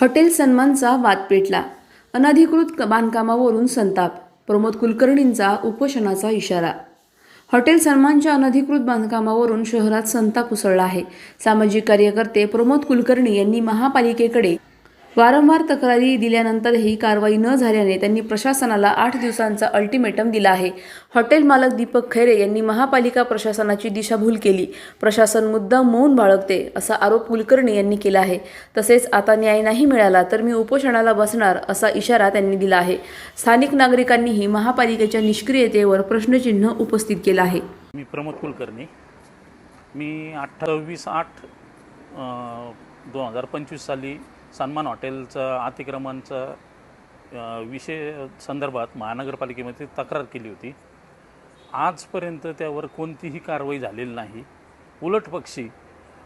Hotel सन्मानचा वाद पेटला. अनधिकृत बांधकामावरून संताप प्रमोद कुलकर्णींचा उपोषणाचा इशारा. हॉटेल सन्मानच्या अनधिकृत बांधकामावरून शहरात संताप उसळला आहे. सामाजिक कार्यकर्ते प्रमोद कुलकर्णी यांनी महापालिकेकडे वारंवार तक्रारी दिल्यानंतरही कारवाई न झाल्याने त्यांनी प्रशासनाला आठ दिवसांचा अल्टिमेटम दिला आहे. हॉटेल मालक दीपक खैरे यांनी महापालिका प्रशासनाची दिशाभूल केली. प्रशासन मुद्दा मौन बाळगते असा आरोप कुलकर्णी यांनी केला आहे. तसेच आता न्याय नाही मिळाला तर मी उपोषणाला बसणार असा इशारा त्यांनी दिला आहे. स्थानिक नागरिकांनीही महापालिकेच्या निष्क्रियतेवर प्रश्नचिन्ह उपस्थित केलं आहे. मी प्रमोद कुलकर्णी. मी अठ्ठावीस आठ दोन हजार पंचवीस साली सन्मान हॉटेलचं अतिक्रमणचं विषय संदर्भात महानगरपालिकेमध्ये तक्रार केली होती. आजपर्यंत त्यावर कोणतीही कारवाई झालेली नाही. उलट पक्षी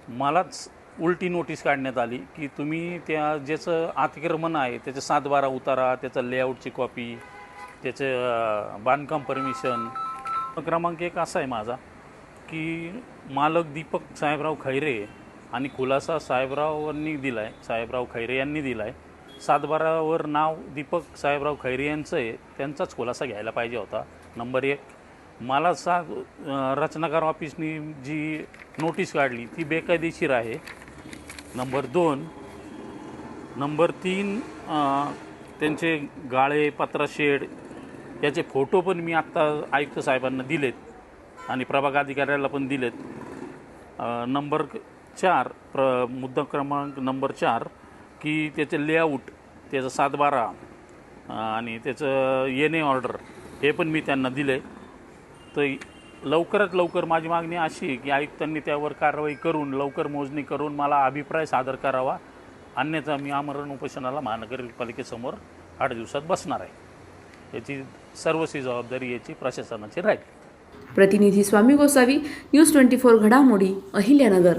मलाच उलटी नोटीस काढण्यात आली की तुम्ही त्या ज्याचं अतिक्रमण आहे त्याचं सात बारा उतारा त्याचं लेआउटची कॉपी त्याचं बांधकाम परमिशन क्रमांक एक असा आहे माझा की मालक दीपक साहेबराव खैरे आणि खुलासा साहेबरावांनी दिला आहे साहेबराव खैरे यांनी दिला आहे सातबारावर नाव दीपक साहेबराव खैरे यांचं आहे त्यांचाच खुलासा घ्यायला पाहिजे होता. नंबर एक मला सा रचनाकार ऑफिसनी जी नोटीस काढली ती बेकायदेशीर आहे. नंबर दोन नंबर तीन त्यांचे गाळे पत्रा शेड याचे फोटो पण मी आत्ता आयुक्त साहेबांना दिलेत आणि प्रभाग अधिकाऱ्याला पण दिलेत. नंबर चार प्र मुद्दा क्रमांक नंबर चार की त्याचं लेआउट त्याचं सातबारा आणि त्याचं येणे ऑर्डर हे पण मी त्यांना दिले तर लवकरात लवकर माझी मागणी अशी आहे की आयुक्तांनी त्यावर कारवाई करून लवकर मोजणी करून मला अभिप्राय सादर करावा. अन्यथा मी आमरण उपोषणाला महानगरपालिकेसमोर आठ दिवसात बसणार आहे. याची सर्वस्वी जबाबदारी याची प्रशासनाची राहील. प्रतिनिधी Swami Gosavi news twenty four घडामोडी अहिल्यानगर.